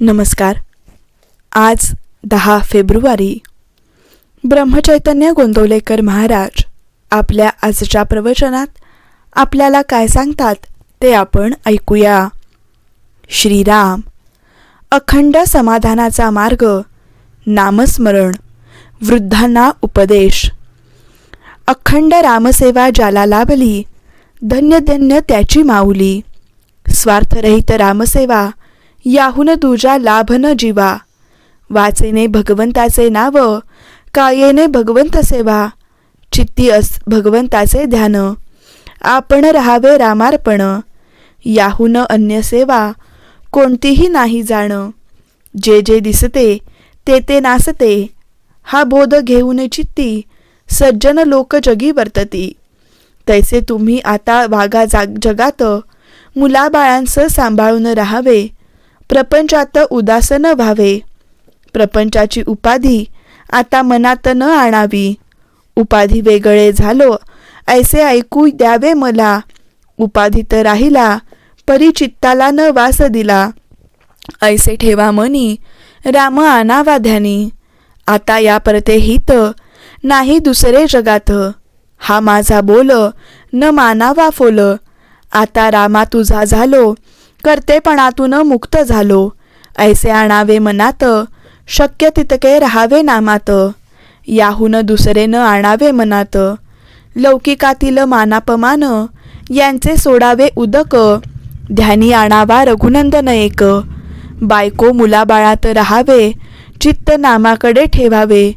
नमस्कार. आज दहा फेब्रुवारी. ब्रह्मचैतन्य गोंदवलेकर महाराज आपल्या आजच्या प्रवचनात आपल्याला काय सांगतात ते आपण ऐकूया. श्रीराम अखंड समाधानाचा मार्ग नामस्मरण वृद्धांना उपदेश. अखंड रामसेवा ज्याला लाभली धन्य धन्य त्याची माऊली. स्वार्थरहित रामसेवा याहून तुझ्या लाभ न जीवा. वाचेने भगवंताचे नाव कायेने भगवंत सेवा चित्ती अस भगवंताचे ध्यान. आपण राहावे रामार्पण. याहून अन्य सेवा कोणतीही नाही जाण. जे जे दिसते ते ते नासते. हा बोध घेऊन चित्ती सज्जन लोक जगी वर्तती. तैसे तुम्ही आता वागा जाग जगात मुलाबाळांसं सांभाळून राहावे. प्रपंचात उदास न व्हावे. प्रपंचाची उपाधी आता मनात न आणावी. उपाधी वेगळे झालो ऐसे ऐकू द्यावे मला. उपाधीत राहिला परिचित्ताला न वास दिला. ऐसे ठेवा मनी राम आणावा ध्यानी. आता या परते हित नाही दुसरे जगात. हा माझा बोल न मानावा फोल. आता रामा तुझा झालो कर्तेपणातून मुक्त झालो. ऐसे आणावे मनात शक्य तितके राहावे नामात. याहून दुसरे न आणावे मनात. लौकिकातील मानापमान यांचे सोडावे उदक. ध्यानी आणावा रघुनंदन एक. बायको मुलाबाळात राहावे चित्त नामाकडे ठेवावे.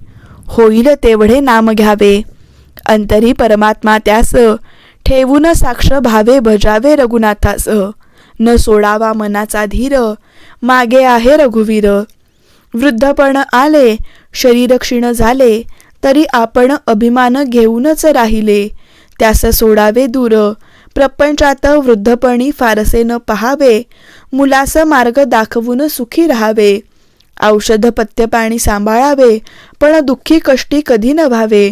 होईल तेवढे नाम घ्यावे. अंतरी परमात्मा त्यास ठेवून साक्ष भावे भजावे रघुनाथास. न सोडावा मनाचा धीर. मागे आहे रघुवीर. वृद्धपण आले शरीर क्षीण झाले तरी आपण अभिमान घेऊनच राहिले. त्यास सोडावे दूर. प्रपंचात वृद्धपणी फारसे न पहावे मुलास मार्ग दाखवून सुखी राहावे. औषध पथ्य पाणी सांभाळावे पण दुःखी कष्टी कधी न व्हावे.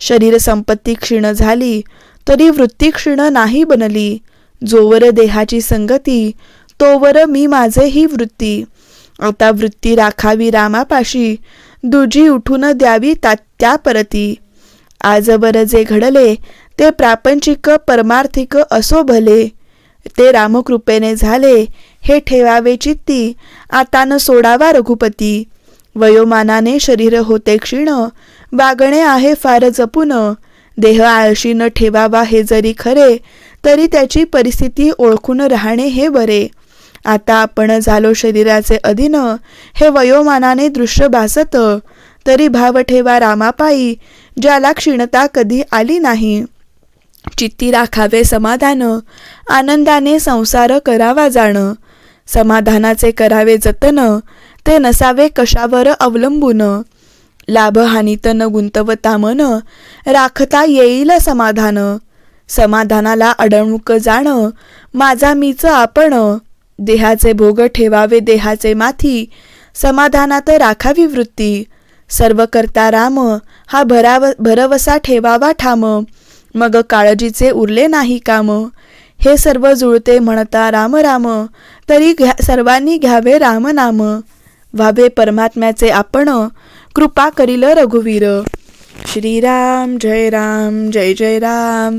शरीर संपत्ती क्षीण झाली तरी वृत्ती क्षीण नाही बनली. जोवर देहाची संगती तोवर मी माझे ही वृत्ती. आता वृत्ती राखावी रामापाशी दुजी उठून द्यावी तात्या परती. आजवर जे घडले ते प्रापंचिक परमार्थिक असो भले. ते रामकृपेने झाले हे ठेवावे चित्ती आता न सोडावा रघुपती. वयोमानाने शरीर होते क्षीण वागणे आहे फार जपून. देह आळशी न ठेवावा हे जरी खरे तरी त्याची परिस्थिती ओळखून राहणे हे बरे. आता आपण झालो शरीराचे अधीन. हे वयोमानाने दृश्य भासत. तरी भाव ठेवा रामापायी ज्याला क्षीणता कधी आली नाही. चित्ती राखावे समाधान आनंदाने संसार करावा जाणं. समाधानाचे करावे जतन ते नसावे कशावर अवलंबून. लाभहानीत न गुंतवता मन राखता येईल समाधान. समाधानाला अडवणूक जाणं माझा मीच आपण देहाचे भोग ठेवावे देहाचे माथी समाधानात राखावी वृत्ती. सर्व करता राम हा भराव भरवसा ठेवावा ठाम. मग काळजीचे उरले नाही काम. हे सर्व जुळते म्हणता राम राम तरी घ्या सर्वांनी घ्यावे राम नाम. व्हावे परमात्म्याचे आपण कृपा करील रघुवीर. श्रीराम जय राम जय जय राम.